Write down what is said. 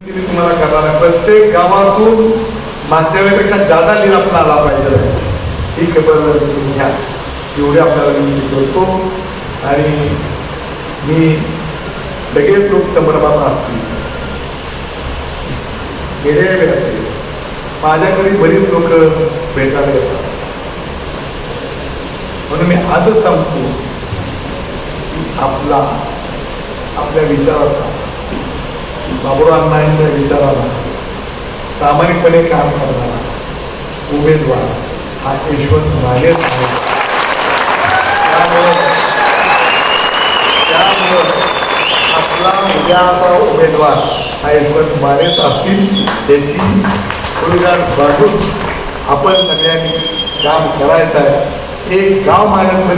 मी तुम्हाला करणार आहे. प्रत्येक गावातून मागच्या वेळेपेक्षा जादा लीड आपण आला पाहिजे. ही खबर तुम्ही घ्या. एवढी आपल्याला विनंती करतो. आणि मी लगेच लोक संभ्रमात असतील गेल्या वेळेस माझ्याकडे बरीच लोक भेटायला येतात. म्हणून मी आजच सांगतो की आपला आपल्या विचाराचा बाबुराव विचाराला प्रामाणिकपणे काम करणारा उमेदवार हा यशवंत मानेच आहे. त्यामुळं त्यामुळं आपला उद्याचा उमेदवार हा यशवंत मानेच असतील त्याची सुविधा बाजून आपण सगळ्यांनी काम करायचं आहे. एक गाव मानसमध्ये